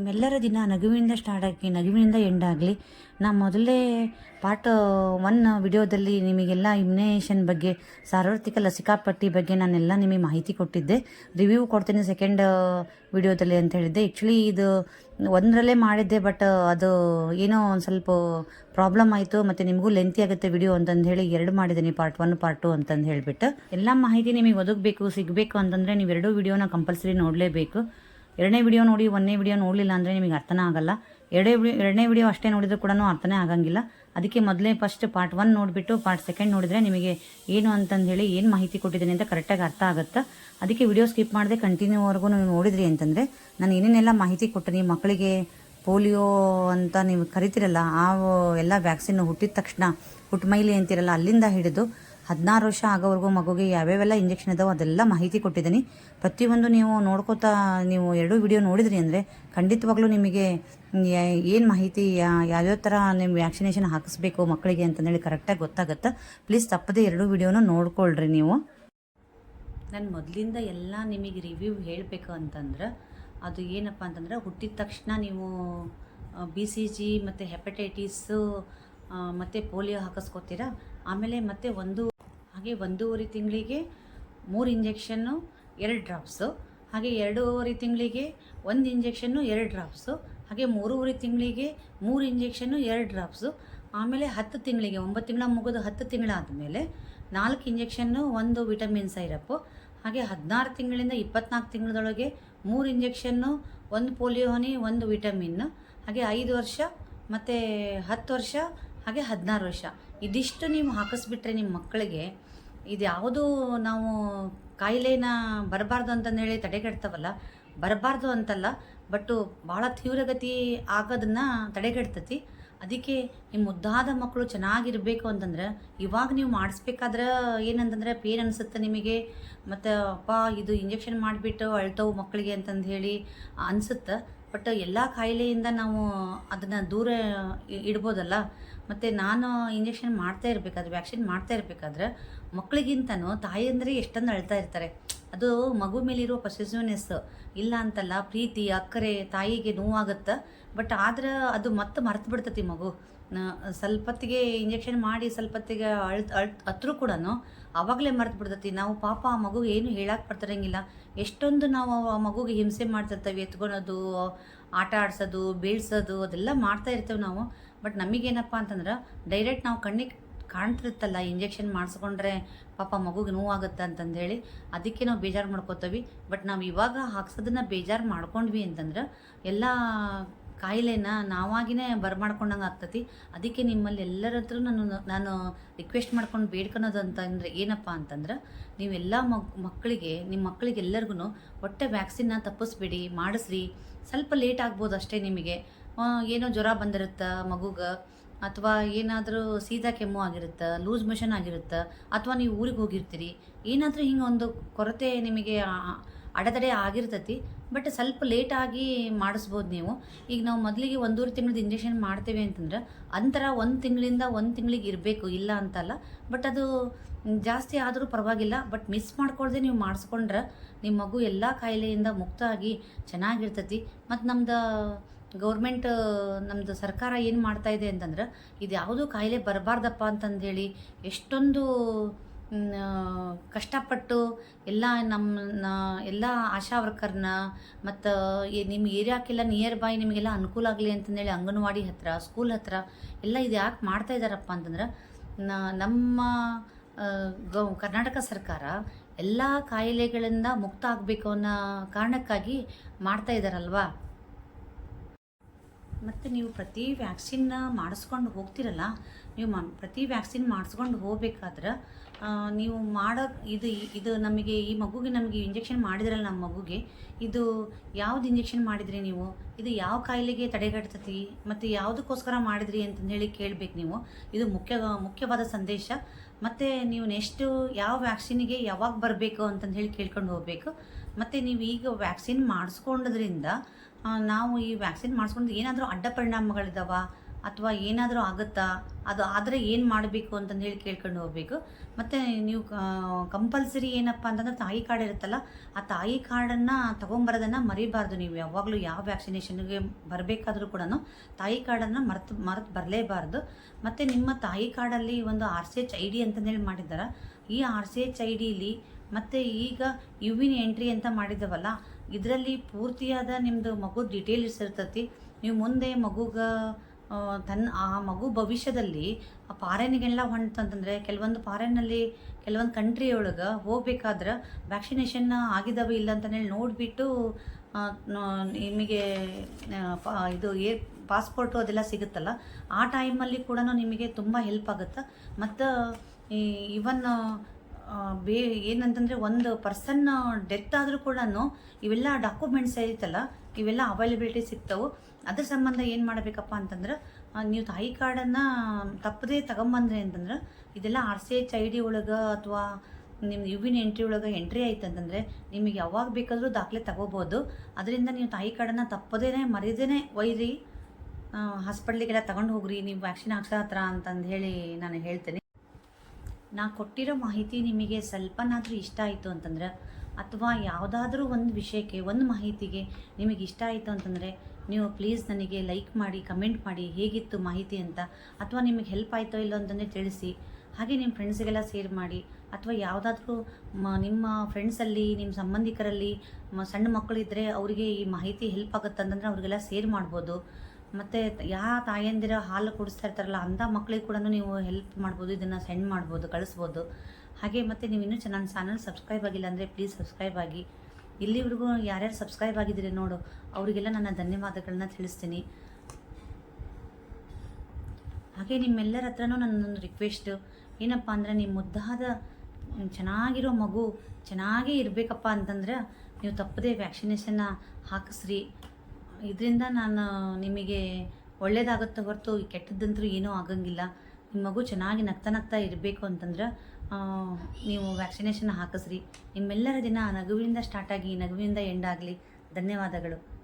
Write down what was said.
ನಿಮ್ಮೆಲ್ಲರ ದಿನ ನಗುವಿನಿಂದ ಸ್ಟಾರ್ಟ್ ಆಗಿ, ನಗುವಿನಿಂದ ಎಂಡ್ ಆಗಲಿ, ನಾ ಮೊದಲೇ ಪಾರ್ಟ್ ಒನ್ ವಿಡಿಯೋದಲ್ಲಿ ನಿಮಗೆಲ್ಲ ಇಮ್ಯುನೇಷನ್ ಬಗ್ಗೆ, ಸಾರ್ವತ್ರಿಕ ಲಸಿಕಾ ಪಟ್ಟಿ ಬಗ್ಗೆ ನಾನೆಲ್ಲ ನಿಮಗೆ ಮಾಹಿತಿ ಕೊಟ್ಟಿದ್ದೆ. ರಿವ್ಯೂ ಕೊಡ್ತೀನಿ ಸೆಕೆಂಡ್ ವಿಡಿಯೋದಲ್ಲಿ ಅಂತ ಹೇಳಿದ್ದೆ. ಆ್ಯಕ್ಚುಲಿ ಇದು ಒಂದರಲ್ಲೇ ಮಾಡಿದ್ದೆ ಬಟ್ ಅದು ಏನೋ ಒಂದು ಸ್ವಲ್ಪ ಪ್ರಾಬ್ಲಮ್ ಆಯಿತು, ಮತ್ತು ನಿಮಗೂ ಲೆಂತಿ ಆಗುತ್ತೆ ವಿಡಿಯೋ ಅಂತಂದು ಹೇಳಿ ಎರಡು ಮಾಡಿದ್ದೀನಿ ಪಾರ್ಟ್ ಒನ್ ಪಾರ್ಟ್ ಟು ಅಂತಂದು ಹೇಳಿಬಿಟ್ಟು ಎಲ್ಲ ಮಾಹಿತಿ ನಿಮಗೆ ಒದಗಬೇಕು, ಸಿಗಬೇಕು ಅಂತಂದರೆ ನೀವು ಎರಡೂ ವಿಡಿಯೋನ ಕಂಪಲ್ಸರಿ ನೋಡಲೇಬೇಕು. ಎರಡನೇ ವಿಡಿಯೋ ನೋಡಿ, ಒಂದನೇ ವಿಡಿಯೋ ನೋಡಲಿಲ್ಲ ಅಂದರೆ ನಿಮಗೆ ಅರ್ಥನೇ ಆಗಲ್ಲ. ಎರಡೇ ಎರಡನೇ ವಿಡಿಯೋ ಅಷ್ಟೇ ನೋಡಿದ್ರು ಕೂಡ ಅರ್ಥನೇ ಆಗಂಗಿಲ್ಲ. ಅದಕ್ಕೆ ಮೊದಲೇ ಫಸ್ಟ್ ಪಾರ್ಟ್ ಒನ್ ನೋಡಿಬಿಟ್ಟು ಪಾರ್ಟ್ ಸೆಕೆಂಡ್ ನೋಡಿದರೆ ನಿಮಗೆ ಏನು ಅಂತಂದು ಹೇಳಿ ಏನು ಮಾಹಿತಿ ಕೊಟ್ಟಿದ್ದೀನಿ ಅಂತ ಕರೆಕ್ಟಾಗಿ ಅರ್ಥ ಆಗುತ್ತೆ? ಅದಕ್ಕೆ ವಿಡಿಯೋ ಸ್ಕಿಪ್ ಮಾಡದೆ ಕಂಟಿನ್ಯೂವರೆಗೂ ನೀವು ನೋಡಿದ್ರಿ ಅಂತಂದರೆ, ನಾನು ಏನೇನೆಲ್ಲ ಮಾಹಿತಿ ಕೊಟ್ಟಿನಿ ಮಕ್ಕಳಿಗೆ ಪೋಲಿಯೋ ಅಂತ ನೀವು ಕರಿತೀರಲ್ಲ, ಆ ಎಲ್ಲ ವ್ಯಾಕ್ಸಿನ್ ಹುಟ್ಟಿದ ತಕ್ಷಣ, ಹುಟ್ಮೈಲಿ ಅಂತಿರಲ್ಲ, ಅಲ್ಲಿಂದ ಹಿಡಿದು ಹದಿನಾರು ವರ್ಷ ಆಗೋವರೆಗೂ ಮಗುಗೆ ಯಾವ್ಯಾವೆಲ್ಲ ಇಂಜೆಕ್ಷನ್ ಇದಾವೆ ಅದೆಲ್ಲ ಮಾಹಿತಿ ಕೊಟ್ಟಿದ್ದೀನಿ. ಪ್ರತಿಯೊಂದು ನೀವು ನೋಡ್ಕೋತಾ, ನೀವು ಎರಡೂ ವಿಡಿಯೋ ನೋಡಿದ್ರಿ ಅಂದರೆ ಖಂಡಿತವಾಗ್ಲೂ ನಿಮಗೆ ಏನು ಮಾಹಿತಿ ಯಾವ್ಯಾವ ಥರ ನಿಮ್ಮ ವ್ಯಾಕ್ಸಿನೇಷನ್ ಹಾಕಿಸ್ಬೇಕು ಮಕ್ಕಳಿಗೆ ಅಂತಂದೇಳಿ ಕರೆಕ್ಟಾಗಿ ಗೊತ್ತಾಗುತ್ತೆ. ಪ್ಲೀಸ್ ತಪ್ಪದೆ ಎರಡೂ ವಿಡಿಯೋನ ನೋಡ್ಕೊಳ್ರಿ ನೀವು. ನಾನು ಮೊದಲಿಂದ ಎಲ್ಲ ನಿಮಗೆ ರಿವ್ಯೂ ಹೇಳಬೇಕು ಅಂತಂದ್ರೆ, ಅದು ಏನಪ್ಪ ಅಂತಂದ್ರೆ ಹುಟ್ಟಿದ ತಕ್ಷಣ ನೀವು ಬಿ ಸಿ ಜಿ ಮತ್ತು ಹೆಪಟೈಟಿಸು ಮತ್ತು ಪೋಲಿಯೋ ಹಾಕಿಸ್ಕೋತೀರಾ? ಆಮೇಲೆ ಮತ್ತೆ ಒಂದು ಹಾಗೆ ಒಂದೂವರೆ ತಿಂಗಳಿಗೆ ಮೂರು ಇಂಜೆಕ್ಷನ್ನು, ಎರಡು ಡ್ರಾಪ್ಸು. ಹಾಗೆ ಎರಡೂವರೆ ತಿಂಗಳಿಗೆ ಒಂದು ಇಂಜೆಕ್ಷನ್ನು, ಎರಡು ಡ್ರಾಪ್ಸು. ಹಾಗೆ ಮೂರುವರೆ ತಿಂಗಳಿಗೆ ಮೂರು ಇಂಜೆಕ್ಷನ್ನು, ಎರಡು ಡ್ರಾಪ್ಸು. ಆಮೇಲೆ ಹತ್ತು ತಿಂಗಳಿಗೆ, ಒಂಬತ್ತು ತಿಂಗಳ ಮುಗಿದು ಹತ್ತು ತಿಂಗಳಾದಮೇಲೆ ನಾಲ್ಕು ಇಂಜೆಕ್ಷನ್ನು ಒಂದು ವಿಟಮಿನ್ ಸೈರಪ್ಪು ಹಾಗೆ ಹದಿನಾರು ತಿಂಗಳಿಂದ ಇಪ್ಪತ್ನಾಲ್ಕು ತಿಂಗಳದೊಳಗೆ ಮೂರು ಇಂಜೆಕ್ಷನ್ನು, ಒಂದು ಪೋಲಿಯೋ ಹನಿ, ಒಂದು ವಿಟಮಿನ್. ಹಾಗೆ ಐದು ವರ್ಷ, ಮತ್ತು ಹತ್ತು ವರ್ಷ ಹಾಗೆ ಹದಿನಾರು ವರ್ಷ. ಇದಿಷ್ಟು ನೀವು ಹಾಕಿಸ್ಬಿಟ್ರೆ ನಿಮ್ಮ ಮಕ್ಕಳಿಗೆ ಇದು ಯಾವುದು ನಾವು ಕಾಯಿಲೆನ ಬರಬಾರ್ದು ಅಂತಂದೇಳಿ ತಡೆಗಟ್ತವಲ್ಲ, ಬರಬಾರ್ದು ಅಂತಲ್ಲ, ಬಟ್ಟು ಭಾಳ ತೀವ್ರಗತಿ ಆಗೋದನ್ನ ತಡೆಗಟ್ತತಿ. ಅದಕ್ಕೆ ನಿಮ್ಮ ಮುದ್ದಾದ ಮಕ್ಕಳು ಚೆನ್ನಾಗಿರಬೇಕು ಅಂತಂದ್ರೆ, ಇವಾಗ ನೀವು ಮಾಡಿಸ್ಬೇಕಾದ್ರೆ ಏನಂತಂದ್ರೆ ಪೇನ್ ಅನಿಸುತ್ತೆ ನಿಮಗೆ, ಮತ್ತು ಅಪ್ಪ ಇದು ಇಂಜೆಕ್ಷನ್ ಮಾಡಿಬಿಟ್ಟು ಅಳ್ತವು ಮಕ್ಕಳಿಗೆ ಅಂತಂದು ಹೇಳಿ ಅನಿಸುತ್ತೆ. ಬಟ್ ಎಲ್ಲ ಕಾಯಿಲೆಯಿಂದ ನಾವು ಅದನ್ನು ದೂರ ಇಡ್ಬೋದಲ್ಲ? ಮತ್ತು ನಾನು ಇಂಜೆಕ್ಷನ್ ಮಾಡ್ತಾ ಇರಬೇಕಾದ್ರೆ ವ್ಯಾಕ್ಸಿನ್ ಮಾಡ್ತಾ ಇರಬೇಕಾದ್ರೆ ಮಕ್ಕಳಿಗಿಂತನೂ ತಾಯಿ ಅಂದರೆ ಎಷ್ಟೊಂದು ಅಳ್ತಾ ಇರ್ತಾರೆ. ಅದು ಮಗು ಮೇಲಿರೋ ಪೊಸೆಸಿವ್ನೆಸ್ ಇಲ್ಲ ಅಂತಲ್ಲ, ಪ್ರೀತಿ, ಅಕ್ಕರೆ, ತಾಯಿಗೆ ನೋವಾಗುತ್ತೆ. ಬಟ್ ಆದ್ರೆ ಅದು ಮತ್ತೆ ಮರ್ತು ಬಿಡ್ತತಿ ಮಗು ಸ್ವಲ್ಪತ್ತಿಗೆ ಇಂಜೆಕ್ಷನ್ ಮಾಡಿ ಸ್ವಲ್ಪತ್ತಿಗೆ ಅಳ್ ಅಳ್ ಹತ್ರೂ ಕೂಡ ಆವಾಗಲೇ ಮರ್ತು ಬಿಡ್ತತಿ ನಾವು ಪಾಪ ಆ ಮಗು ಏನು ಹೇಳಕ್ಕೆ ಬರ್ತಿರಂಗಿಲ್ಲ ಎಷ್ಟೊಂದು ನಾವು ಆ ಮಗುಗೆ ಹಿಂಸೆ ಮಾಡ್ತಿರ್ತೇವೆ, ಎತ್ಕೊಳೋದು, ಆಟ ಆಡ್ಸೋದು, ಬೀಳ್ಸೋದು, ಅದೆಲ್ಲ ಮಾಡ್ತಾ ಇರ್ತೇವೆ ನಾವು. ಬಟ್ ನಮಗೇನಪ್ಪ ಅಂತಂದ್ರೆ, ಡೈರೆಕ್ಟ್ ನಾವು ಕಣ್ಣಿಗೆ ಕಾಣ್ತಿರುತ್ತಲ್ಲ, ಇಂಜೆಕ್ಷನ್ ಮಾಡಿಸ್ಕೊಂಡ್ರೆ ಪಾಪ ಮಗುಗೆ ನೋವಾಗುತ್ತೆ ಅಂತಂದೇಳಿ ಅದಕ್ಕೆ ನಾವು ಬೇಜಾರು ಮಾಡ್ಕೋತೀವಿ. ಬಟ್ ನಾವು ಇವಾಗ ಹಾಕ್ಸೋದನ್ನ ಬೇಜಾರು ಮಾಡ್ಕೊಂಡ್ವಿ ಅಂತಂದ್ರೆ ಎಲ್ಲ ಕಾಯಿಲೆನ ನಾವಾಗಿನೇ ಬರಮಾಡ್ಕೊಂಡಂಗೆ ಆಗ್ತತಿ. ಅದಕ್ಕೆ ನಿಮ್ಮಲ್ಲಿ ಎಲ್ಲರ ಹತ್ರ ನಾನು ನಾನು ರಿಕ್ವೆಸ್ಟ್ ಮಾಡ್ಕೊಂಡು ಬೇಡ್ಕೊಳೋದು ಅಂತಂದರೆ ಏನಪ್ಪ ಅಂತಂದ್ರೆ ನೀವೆಲ್ಲ ಮಕ್ಕಳಿಗೆ ನಿಮ್ಮ ಮಕ್ಕಳಿಗೆ ಎಲ್ಲರಿಗೂ ಹೊಟ್ಟೆ ವ್ಯಾಕ್ಸಿನ್ನ ತಪ್ಪಿಸ್ಬೇಡಿ, ಮಾಡಿಸ್ರಿ. ಸ್ವಲ್ಪ ಲೇಟ್ ಆಗ್ಬೋದು ಅಷ್ಟೇ ನಿಮಗೆ. ಏನೋ ಜ್ವರ ಬಂದಿರುತ್ತೆ ಮಗುಗೆ? ಅಥವಾ ಏನಾದರೂ ಸೀದಾ ಕೆಮ್ಮು ಆಗಿರುತ್ತೆ, ಲೂಸ್ ಮೋಷನ್ ಆಗಿರುತ್ತೆ, ಅಥವಾ ನೀವು ಊರಿಗೆ ಹೋಗಿರ್ತೀರಿ, ಏನಾದರೂ ಹಿಂಗೆ ಒಂದು ಕೊರತೆ ನಿಮಗೆ ಅಡೆತಡೆ ಆಗಿರ್ತತಿ, ಬಟ್ ಸ್ವಲ್ಪ ಲೇಟಾಗಿ ಮಾಡಿಸ್ಬೋದು ನೀವು. ಈಗ ನಾವು ಮೊದಲಿಗೆ ಒಂದೂವರೆ ತಿಂಗಳದ ಇಂಜೆಕ್ಷನ್ ಮಾಡ್ತೇವೆ ಅಂತಂದ್ರೆ, ಅಂತರ ಒಂದು ತಿಂಗಳಿಂದ ಒಂದು ತಿಂಗಳಿಗೆ ಇರಬೇಕು, ಇಲ್ಲ ಅಂತಲ್ಲ, ಬಟ್ ಅದು ಜಾಸ್ತಿ ಆದರೂ ಪರವಾಗಿಲ್ಲ, ಬಟ್ ಮಿಸ್ ಮಾಡ್ಕೊಳ್ದೆ ನೀವು ಮಾಡಿಸ್ಕೊಂಡ್ರೆ ನಿಮ್ಮ ಮಗು ಎಲ್ಲ ಕಾಯಿಲೆಯಿಂದ ಮುಕ್ತ ಆಗಿ ಚೆನ್ನಾಗಿರ್ತತಿ. ಮತ್ತು ನಮ್ದು ಗೌರ್ಮೆಂಟ್ ನಮ್ಮದು ಸರ್ಕಾರ ಏನು ಮಾಡ್ತಾ ಇದೆ ಅಂತಂದ್ರೆ, ಇದು ಯಾವುದೂ ಕಾಯಿಲೆ ಬರಬಾರ್ದಪ್ಪ ಅಂತಂದೇಳಿ ಎಷ್ಟೊಂದು ಕಷ್ಟಪಟ್ಟು ಎಲ್ಲ ನಮ್ಮ ಎಲ್ಲ ಆಶಾ ವರ್ಕರ್ನ ಮತ್ತು ನಿಮ್ಮ ಏರಿಯಾಕ್ಕೆಲ್ಲ ನಿಯರ್ ಬೈ ನಿಮಗೆಲ್ಲ ಅನುಕೂಲ ಆಗಲಿ ಅಂತಂದೇಳಿ ಅಂಗನವಾಡಿ ಹತ್ರ ಸ್ಕೂಲ್ ಹತ್ರ ಎಲ್ಲ ಇದು ಯಾಕೆ ಮಾಡ್ತಾ ಇದ್ದಾರಪ್ಪ ಅಂತಂದ್ರೆ ನಮ್ಮ ಗೌ, ಕರ್ನಾಟಕ ಸರ್ಕಾರ ಎಲ್ಲ ಕಾಯಿಲೆಗಳಿಂದ ಮುಕ್ತ ಆಗಬೇಕು ಅನ್ನೋ ಕಾರಣಕ್ಕಾಗಿ ಮಾಡ್ತಾ ಇದ್ದಾರಲ್ವಾ ಮತ್ತು ನೀವು ಪ್ರತಿ ವ್ಯಾಕ್ಸಿನ್ನ ಮಾಡಿಸ್ಕೊಂಡು ಹೋಗ್ತಿರಲ್ಲ ನೀವು ಪ್ರತಿ ವ್ಯಾಕ್ಸಿನ್ ಮಾಡಿಸ್ಕೊಂಡು ಹೋಗ್ಬೇಕಾದ್ರೆ ನೀವು ಮಾಡೋ ಇದು ಇದು ನಮಗೆ ಈ ಮಗುಗೆ ನಮಗೆ ಇಂಜೆಕ್ಷನ್ ಮಾಡಿದ್ರಲ್ಲ ನಮ್ಮ ಮಗುಗೆ ಇದು ಯಾವ್ದು ಇಂಜೆಕ್ಷನ್ ಮಾಡಿದ್ರಿ ನೀವು? ಇದು ಯಾವ ಕಾಯಿಲೆಗೆ ತಡೆಗಟ್ತತಿ? ಮತ್ತು ಯಾವುದಕ್ಕೋಸ್ಕರ ಮಾಡಿದ್ರಿ ಅಂತಂದು ಹೇಳಿ ಕೇಳಬೇಕು ನೀವು. ಇದು ಮುಖ್ಯ ಮುಖ್ಯವಾದ ಸಂದೇಶ. ಮತ್ತು ನೀವು ನೆಕ್ಸ್ಟು ಯಾವ ವ್ಯಾಕ್ಸಿನಿಗೆ ಯಾವಾಗ ಬರಬೇಕು ಅಂತಂದು ಹೇಳಿ ಕೇಳ್ಕೊಂಡು ಹೋಗಬೇಕು. ಮತ್ತು ನೀವು ಈಗ ವ್ಯಾಕ್ಸಿನ್ ಮಾಡಿಸ್ಕೊಂಡದ್ರಿಂದ ಆ, ನಾವು ಈ ವ್ಯಾಕ್ಸಿನ್ ಮಾಡಿಸ್ಕೊಂಡು ಏನಾದರೂ ಅಡ್ಡ ಪರಿಣಾಮಗಳಿದಾವ ಅಥವಾ ಏನಾದರೂ ಆಗುತ್ತಾ? ಅದು ಆದರೆ ಏನು ಮಾಡಬೇಕು ಅಂತಂದು ಹೇಳಿ ಕೇಳ್ಕೊಂಡು ಹೋಗಬೇಕು. ಮತ್ತು ನೀವು ಕಂಪಲ್ಸರಿ ಏನಪ್ಪ ಅಂತಂದ್ರೆ ತಾಯಿ ಕಾರ್ಡ್ ಇರುತ್ತಲ್ಲ, ಆ ತಾಯಿ ಕಾರ್ಡನ್ನು ತೊಗೊಂಬರೋದನ್ನು ಮರಿಬಾರ್ದು ನೀವು. ಯಾವಾಗಲೂ ಯಾವ ವ್ಯಾಕ್ಸಿನೇಷನ್ಗೆ ಬರಬೇಕಾದ್ರೂ ಕೂಡ ತಾಯಿ ಕಾರ್ಡನ್ನು ಮರೆತು ಮರೆತು ಬರಲೇಬಾರ್ದು. ಮತ್ತು ನಿಮ್ಮ ತಾಯಿ ಕಾರ್ಡಲ್ಲಿ ಒಂದು R C H I D ಅಂತಂದೇಳಿ ಮಾಡಿದ್ದಾರೆ. ಈ ಆರ್ ಸಿ ಎಚ್ ಐ ಡಿಲಿ ಮತ್ತು ಈಗ ಯುವಿನ ಎಂಟ್ರಿ ಅಂತ ಮಾಡಿದವಲ್ಲ ಇದರಲ್ಲಿ ಪೂರ್ತಿಯಾದ ನಿಮ್ಮದು ಮಗು ಡೀಟೇಲ್ಸ್ ಇರ್ತೈತಿ ನೀವು ಮುಂದೆ ಮಗುಗೆ ತನ್ನ, ಆ ಮಗು ಭವಿಷ್ಯದಲ್ಲಿ ಆ ಫಾರೆನಿಗೆಲ್ಲ ಹೊಂಟಂತಂದರೆ ಕೆಲವೊಂದು ಫಾರೆನ್ನಲ್ಲಿ ಕೆಲವೊಂದು ಕಂಟ್ರಿ ಒಳಗೆ ಹೋಗ್ಬೇಕಾದ್ರೆ ವ್ಯಾಕ್ಸಿನೇಷನ್ ಆಗಿದಾವೆ ಇಲ್ಲ ಅಂತಂದೇಳಿ ನೋಡಿಬಿಟ್ಟು ನಿಮಗೆ ಇದು ಏ ಪಾಸ್ಪೋರ್ಟು ಅದೆಲ್ಲ ಸಿಗುತ್ತಲ್ಲ, ಆ ಟೈಮಲ್ಲಿ ಕೂಡ ನಿಮಗೆ ತುಂಬ ಹೆಲ್ಪ್ ಆಗುತ್ತೆ? ಮತ್ತು ಇವನ್ ಬೇ, ಏನಂತಂದರೆ ಒಂದು ಪರ್ಸನ್ ಡೆತ್ ಆದರೂ ಕೂಡ ಇವೆಲ್ಲ ಡಾಕ್ಯುಮೆಂಟ್ಸ್ ಐತಲ್ಲ, ಇವೆಲ್ಲ ಅವೈಲಬಿಲಿಟಿ ಸಿಗ್ತವೆ. ಅದ್ರ ಸಂಬಂಧ ಏನು ಮಾಡಬೇಕಪ್ಪ ಅಂತಂದ್ರೆ ನೀವು ತಾಯಿ ಕಾರ್ಡನ್ನು ತಪ್ಪದೇ ತಗೊಂಬಂದ್ರಿ ಅಂತಂದ್ರೆ, ಇದೆಲ್ಲ R C H I D ಒಳಗೆ ಅಥವಾ ನಿಮ್ಮ ಯುವಿನ ಎಂಟ್ರಿ ಒಳಗೆ ಎಂಟ್ರಿ ಆಯ್ತು ಅಂತಂದರೆ, ನಿಮಗೆ ಯಾವಾಗ ಬೇಕಾದರೂ ದಾಖಲೆ ತಗೋಬೋದು. ಅದರಿಂದ ನೀವು ತಾಯಿ ಕಾರ್ಡನ್ನು ತಪ್ಪದೇ ಮರೆಯದೇ ಒಯ್ರಿ. ಹಾಸ್ಪಿಟ್ಲಿಗೆಲ್ಲ ತಗೊಂಡು ಹೋಗ್ರಿ, ನೀವು ವ್ಯಾಕ್ಸಿನ್ ಹಾಕ್ಸೋ ಹತ್ರ ಅಂತಂದು ಹೇಳಿ ನಾನು ಹೇಳ್ತೇನೆ. ನಾ ಕೊಟ್ಟಿರೋ ಮಾಹಿತಿ ನಿಮಗೆ ಸ್ವಲ್ಪನಾದರೂ ಇಷ್ಟ ಆಯಿತು ಅಂತಂದ್ರೆ, ಅಥವಾ ಯಾವುದಾದ್ರೂ ಒಂದು ವಿಷಯಕ್ಕೆ, ಒಂದು ಮಾಹಿತಿಗೆ ನಿಮಗೆ ಇಷ್ಟ ಆಯಿತು ಅಂತಂದರೆ, ನೀವು ಪ್ಲೀಸ್ ನನಗೆ ಲೈಕ್ ಮಾಡಿ, ಕಮೆಂಟ್ ಮಾಡಿ ಹೇಗಿತ್ತು ಮಾಹಿತಿ ಅಂತ, ಅಥವಾ ನಿಮಗೆ ಹೆಲ್ಪ್ ಆಯಿತೋ ಇಲ್ಲೋ ಅಂತಂದರೆ ತಿಳಿಸಿ, ಹಾಗೆ ನಿಮ್ಮ ಫ್ರೆಂಡ್ಸಿಗೆಲ್ಲ ಶೇರ್ ಮಾಡಿ, ಅಥವಾ ಯಾವುದಾದ್ರೂ ಮ, ನಿಮ್ಮ ಫ್ರೆಂಡ್ಸಲ್ಲಿ, ನಿಮ್ಮ ಸಂಬಂಧಿಕರಲ್ಲಿ ಸಣ್ಣ ಮಕ್ಕಳಿದ್ದರೆ ಅವರಿಗೆ ಈ ಮಾಹಿತಿ ಹೆಲ್ಪ್ ಆಗುತ್ತೆ ಅಂತಂದರೆ ಅವರಿಗೆಲ್ಲ ಶೇರ್ ಮಾಡ್ಬೋದು. ಮತ್ತು ಯಾ ತಾಯಂದಿರ ಹಾಲು ಕುಡಿಸ್ತಾ ಇರ್ತಾರಲ್ಲ, ಅಂಥ ಮಕ್ಕಳಿಗೆ ಕೂಡ ನೀವು ಹೆಲ್ಪ್ ಮಾಡ್ಬೋದು, ಇದನ್ನು ಸೆಂಡ್ ಮಾಡ್ಬೋದು, ಕಳಿಸ್ಬೋದು. ಹಾಗೆ ಮತ್ತು ನೀವು ಇನ್ನೂ ನನ್ನ ಚಾನಲ್ ಸಬ್ಸ್ಕ್ರೈಬ್ ಆಗಿಲ್ಲ ಅಂದರೆ ಪ್ಲೀಸ್ ಸಬ್ಸ್ಕ್ರೈಬ್ ಆಗಿ. ಇಲ್ಲಿವರೆಗೂ ಯಾರ್ಯಾರು ಸಬ್ಸ್ಕ್ರೈಬ್ ಆಗಿದ್ದೀರಿ ನೋಡು, ಅವರಿಗೆಲ್ಲ ನನ್ನ ಧನ್ಯವಾದಗಳನ್ನ ತಿಳಿಸ್ತೀನಿ. ಹಾಗೆ ನಿಮ್ಮೆಲ್ಲರ ಹತ್ರನೂ ನನ್ನೊಂದು ರಿಕ್ವೆಸ್ಟು ಏನಪ್ಪ ಅಂದರೆ ನಿಮ್ಮ ಮುದ್ದಾದ, ಚೆನ್ನಾಗಿರೋ ಮಗು, ಚೆನ್ನಾಗೇ ಇರಬೇಕಪ್ಪ ಅಂತಂದ್ರೆ ನೀವು ತಪ್ಪದೇ ವ್ಯಾಕ್ಸಿನೇಷನ್ನ ಹಾಕಿಸ್ರಿ. ಇದರಿಂದ ನಾನು ನಿಮಗೆ ಒಳ್ಳೆಯದಾಗುತ್ತೆ ಹೊರತು ಕೆಟ್ಟದ್ದಂತೂ ಏನೂ ಆಗಂಗಿಲ್ಲ. ನಿಮ್ಮ ಮಗು ಚೆನ್ನಾಗಿ ನಗ್ತಾ ನಗ್ತಾ ಇರಬೇಕು ಅಂತಂದ್ರೆ ನೀವು ವ್ಯಾಕ್ಸಿನೇಷನ್ ಹಾಕಿಸ್ರಿ. ನಿಮ್ಮೆಲ್ಲರ ದಿನ ನಗುವಿನಿಂದ ಸ್ಟಾರ್ಟಾಗಿ ನಗುವಿನಿಂದ ಎಂಡ್ ಆಗಲಿ. ಧನ್ಯವಾದಗಳು.